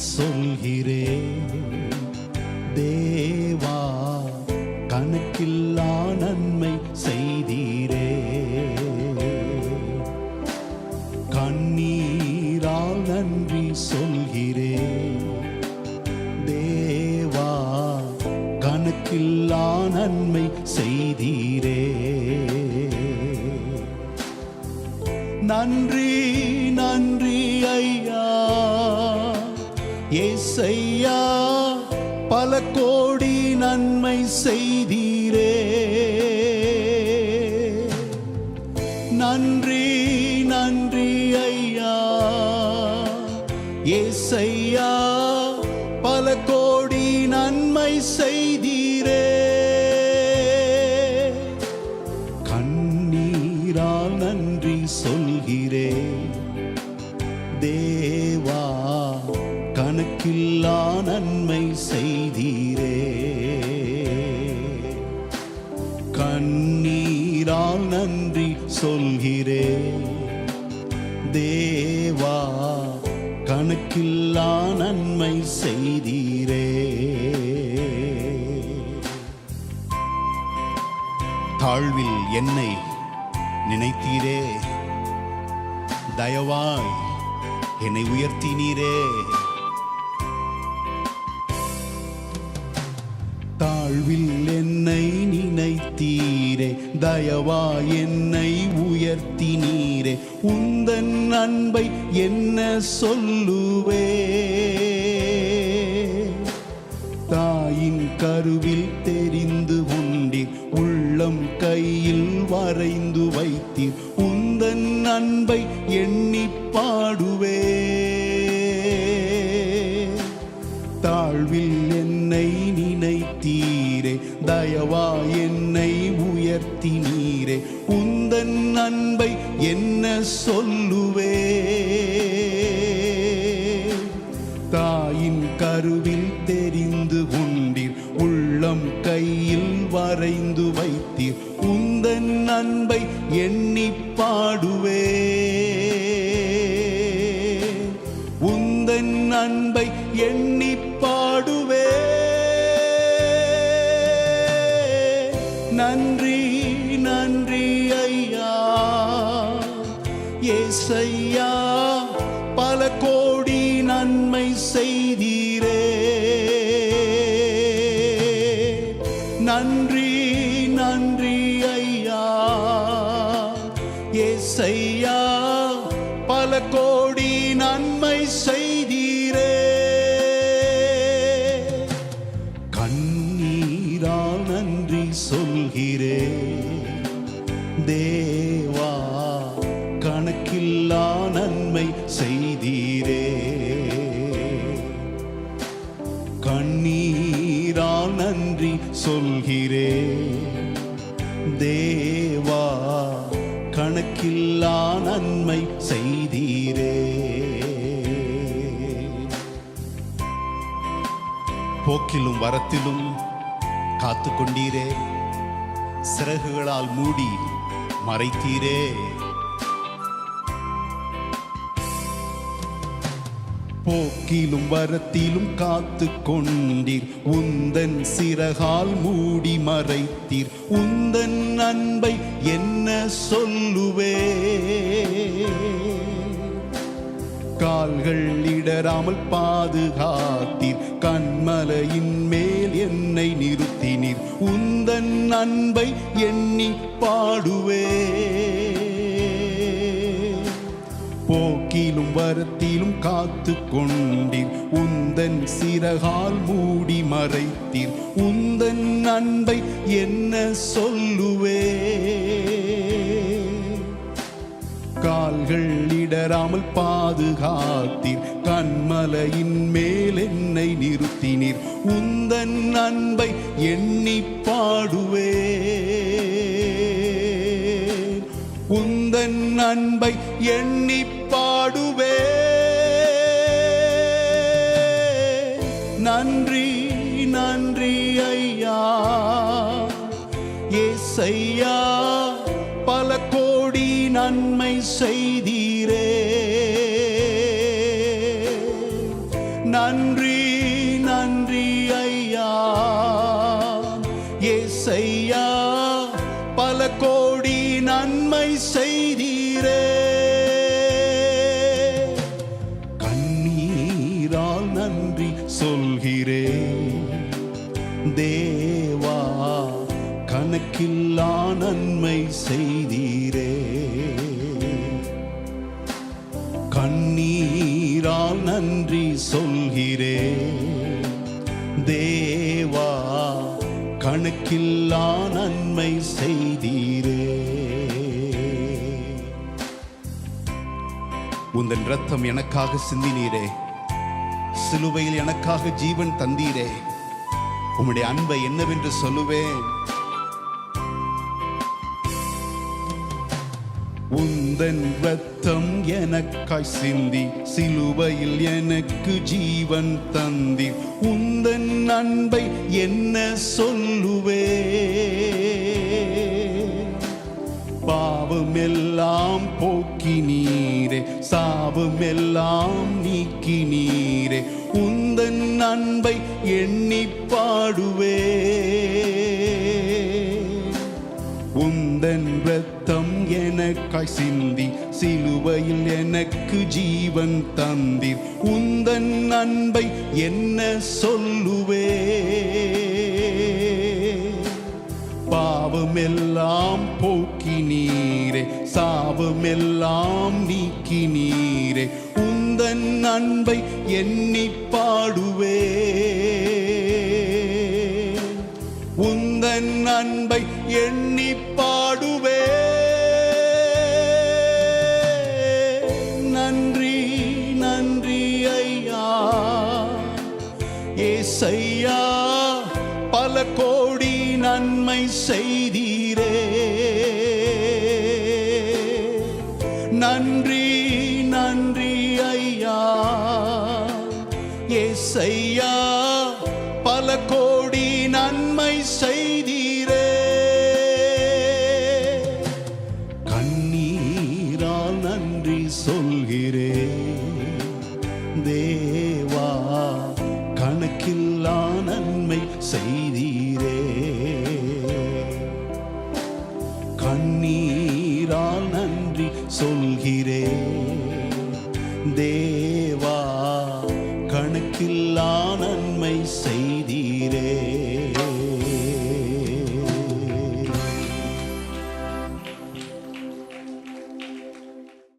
சொல்கிறே சொல்கிறேன். தேவா கணக்கில்லா நன்மை செய்தீரே. கண்ணீரால் நன்றி சொல்கிறேன். தேவா கணக்கில்லா நன்மை செய்தீரே. நன்றி நன்றி ஐயா. செய்யா? பல கோடி நன்மை செய்தீரே. நன்றி நன்றி ஐயா. ஏசையா பல கோடி நன்மை செய்தீரே. நீரால் நன்றி சொல்கிறேன் தேவா கணக்கில்லா நன்மை செய்தீரே. தாழ்வில் என்னை நினைத்தீரே. தயவாய் என்னை உயர்த்தினீரே. தாழ்வில் என்னை நினைத்தீர் நீரே தயவா என்னை உயர்த்தி நீரே. உந்தன் அன்பை என்ன சொல்லுவே? தாயின் கருவில் தெரிந்து கொண்டீர் உள்ளம் கையில் வரைந்து வைத்தீர். உந்தன் அன்பை எண்ணி பாடுவே. தாழ்வில் என்னை நினைத்தீரே தயவா என்னை உந்தன் அன்பை என்ன சொல்லுவே? தாயின் கருவில் தெரிந்து கொண்டீர் உள்ளம் கையில் வரைந்து வைத்தீர் உந்தன் அன்பை எண்ணி பாடுவே. உந்தன் அன்பை எண்ணி பாடுவே. நன்றி. நன்றி ஐயா. ஏசையா பல கோடி நன்மை செய்தீரே. நன்றி நன்றி ஐயா. ஏசையா பல கோடி நன்மை செய்தி எல்லா நன்மை செய்தீரே. கண்ணீரால் நன்றி சொல்கிறே. தேவா கணக்கில்லா நன்மை செய்தீரே. போக்கிலும் வரத்திலும் காத்து கொண்டீரே சிறகுகளால் மூடி மறைத்தீரே. போக்கிலும் வரத்திலும் காத்து கொண்டீர். உந்தன் சிறகால் மூடி மறைத்தீர். உந்தன் அன்பை என்ன சொல்லுவே? கால்கள் இடராமல் பாதுகாத்தீர். கண்மலையின் மேல் என்னை நிறுத்தினீர். உந்தன் அன்பை எண்ணி பாடுவே. போக்கிலும் வரத்திலும் காத்து கொண்டீர் உந்தன் சிறகால் மூடி மறைத்தீர். உந்தன் அன்பை என்ன சொல்லுவே? கால்கள் இடராமல் பாதுகாத்தீர். கண்மலையின் மேல் என்னை நிறுத்தினீர். உந்தன் அன்பை எண்ணி பாடுவே. உந்தன் அன்பை எண்ணி பாடுவே. நன்றி நன்றி ஐயா. ஏசையா பல கோடி நன்மை செய்தீரே. நன்றி நன்றி ஐயா. ஏசையா பல கோடி நன்மை செய் தேவா கணக்கில்லா நன்மை செய்தீரே. கண்ணீரால் நன்றி சொல்கிறே. தேவா கணக்கில்லா நன்மை செய்தீரே. உந்தன் ரத்தம் எனக்காக சிந்தினீரே. சிலுவையில் எனக்காக ஜீவன் தந்தீரே. உம்முடைய அன்பை என்னவென்று சொல்லுவேன். உந்தன் ரத்தம் எனக்காய் சிந்தி சிலுவையில் எனக்கு ஜீவன் தந்தி. உந்தன் அன்பை என்ன சொல்லுவே பாவம் எல்லாம் போக்கி நீரே சாபமெல்லாம் நீக்கி நீரே உந்தன் அன்பை என்ன உந்தன் ரத்தம் எனக்காய் சிந்தி சிலுவையில் எனக்கு ஜீவன் தந்தீர் உந்தன் அன்பை என்ன சொல்லுவே? பாவமெல்லாம் போக்கி நீரே சாபமெல்லாம் நீக்கி நீரே உந்தன் அன்பை எண்ணி பாடுவே. உந்தன் அன்பை எண்ணி பாடுவே. நன்றி நன்றி ஐயா. ஏசையா பல கோடி நன்மை செய்தீரே. நன்றி நன்றி ஐயா. ஏசையா பல கோடி கண்ணீரால் நன்றி சொல்கிறே தேவா கணக்கில்லா நன்மை செய்தீரே. கண்ணீரால் நன்றி சொல்கிறே தேவா கணக்கில்லா